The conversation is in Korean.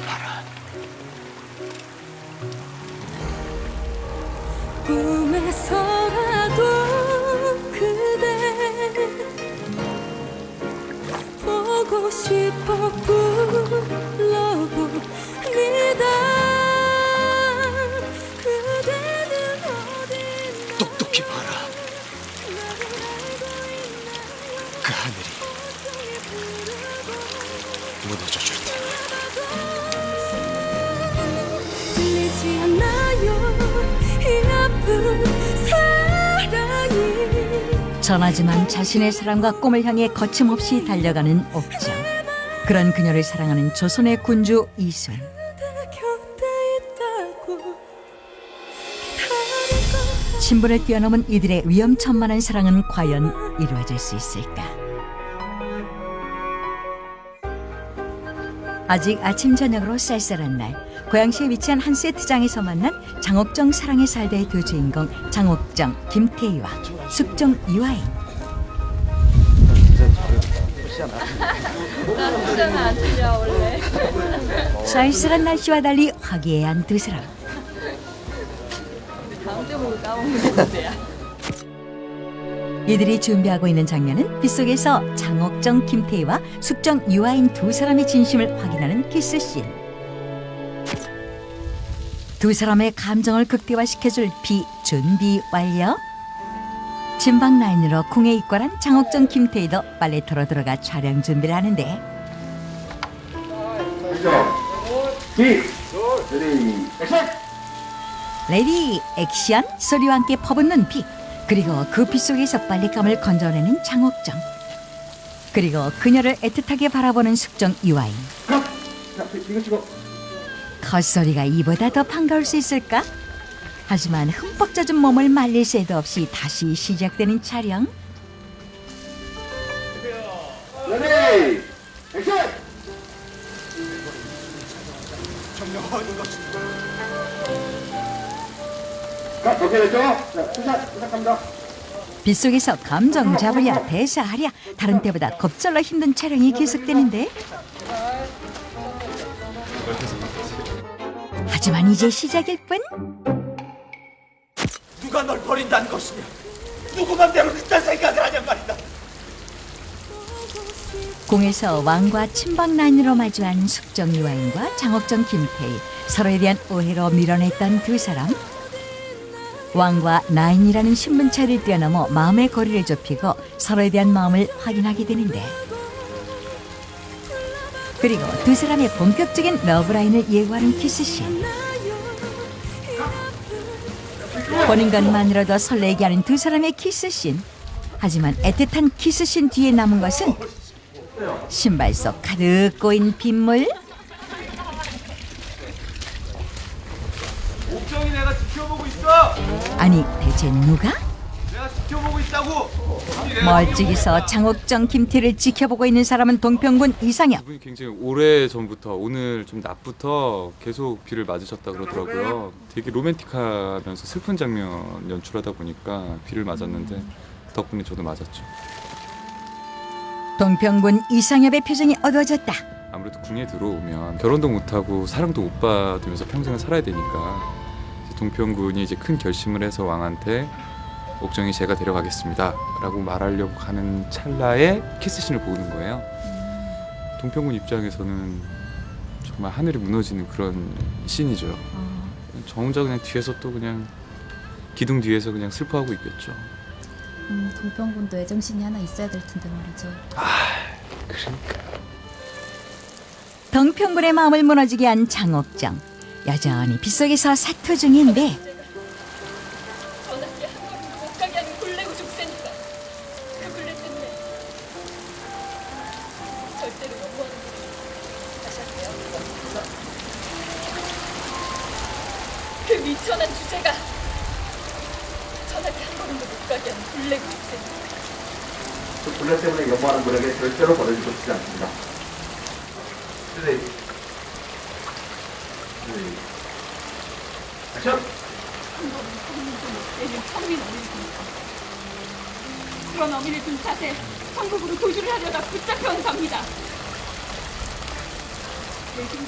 봐라. 꿈에서라도 그대 보고 싶어 불러봅니다 그대는 어딨나 똑똑히 봐라. 그 하늘이 무너져 줄 테니. 들리지 않나요 이 아픈 사랑이 전하지만 자신의 사랑과 꿈을 향해 거침없이 달려가는 옥정. 그런 그녀를 사랑하는 조선의 군주 이순. 내 곁에 신분을 뛰어넘은 이들의 위험천만한 사랑은 과연 이루어질 수 있을까? 아직 아침 저녁으로 쌀쌀한 날 고양시에 위치한 한 세트장에서 만난 장옥정 사랑의 살대의 두 주인공 장옥정 김태희와 숙종 이화인 쌀쌀한 날씨와 달리 화기애애한 두 사람 이들이 준비하고 있는 장면은 빗속에서 장옥정 김태희와 숙정 유아인 두 사람의 진심을 확인하는 키스씬. 두 사람의 감정을 극대화시켜줄 비 준비 완료. 진박 라인으로 궁에 입관한 장옥정 김태희도 빨래터로 들어가 촬영 준비를 하는데 비! 쓰리, 액션! 레디 액션 소리와 함께 퍼붓는 비 그리고 그 빗속에서 빨랫감을 건져내는 장옥정 그리고 그녀를 애틋하게 바라보는 숙정! 자, 비- 이거 찍어. 컷소리가 이보다 더 반가울 수 있을까? 하지만 흠뻑 젖은 몸을 말릴 새도 없이 다시 시작되는 촬영 레디! 액션! 컷, 오케이 됐죠? 자, 투샷, 시작합니다. 빗속에서 감정 잡으랴 대사하랴 다른 때보다 겁절러 힘든 촬영이 계속되는데 하지만 이제 시작일 뿐 누가 널 버린다는 것이냐? 누구 맘대로 그딴 생각을 하냔 말이다. 공에서 왕과 친박 라인으로 마주한 숙정 유아인과 장옥정 김태희 서로에 대한 오해로 밀어냈던 두 사람 왕과 나인이라는 신분차를 뛰어넘어 마음의 거리를 좁히고 서로에 대한 마음을 확인하게 되는데 그리고 두 사람의 본격적인 러브라인을 예고하는 키스씬. 보는 것만으로도 설레게 하는 두 사람의 키스씬. 하지만 애틋한 키스씬 뒤에 남은 것은 신발 속 가득 꼬인 빗물. 옥정이 내가 지켜보고 있어. 아니 대체 누가 내가 지켜보고 있다고. 멀찍이서 장옥정 김태를 지켜보고 있는 사람은 동평군 이상엽 이분이 굉장히 오래 전부터 오늘 좀 낮부터 계속 비를 맞으셨다 그러더라고요. 되게 로맨틱하면서 슬픈 장면 연출하다 보니까 비를 맞았는데 덕분에 저도 맞았죠. 동평군 이상엽의 표정이 어두워졌다 아무래도 궁에 들어오면 결혼도 못하고 사랑도 못 받으면서 평생을 살아야 되니까 이제 동평군이 이제 큰 결심을 해서 왕한테 옥정이 제가 데려가겠습니다 라고 말하려고 하는 찰나에 키스신을 보는 거예요. 동평군 입장에서는 정말 하늘이 무너지는 그런 씬이죠. 저 혼자 그냥 뒤에서 또 그냥 기둥 뒤에서 그냥 슬퍼하고 있겠죠. 음, 동평군도 애정신이 하나 있어야 될 텐데 말이죠. 동평군의 마음을 무너지게 한 장옥정 여전히 빗속에서 사투 중인데 미천한 주제가 전학에 한 걸음도 못 가게 하는 굴레고 죽세니까 그 불레 때문에 연모하는 분에게 절대로 버려주고 싶지 않습니다. 쓰리, 쓰리, 액션! 얘는 성민 어민이니까 그런 어민을 둔 탓에 한국으로 도주를 하려다 붙잡혀온 겁니다 내심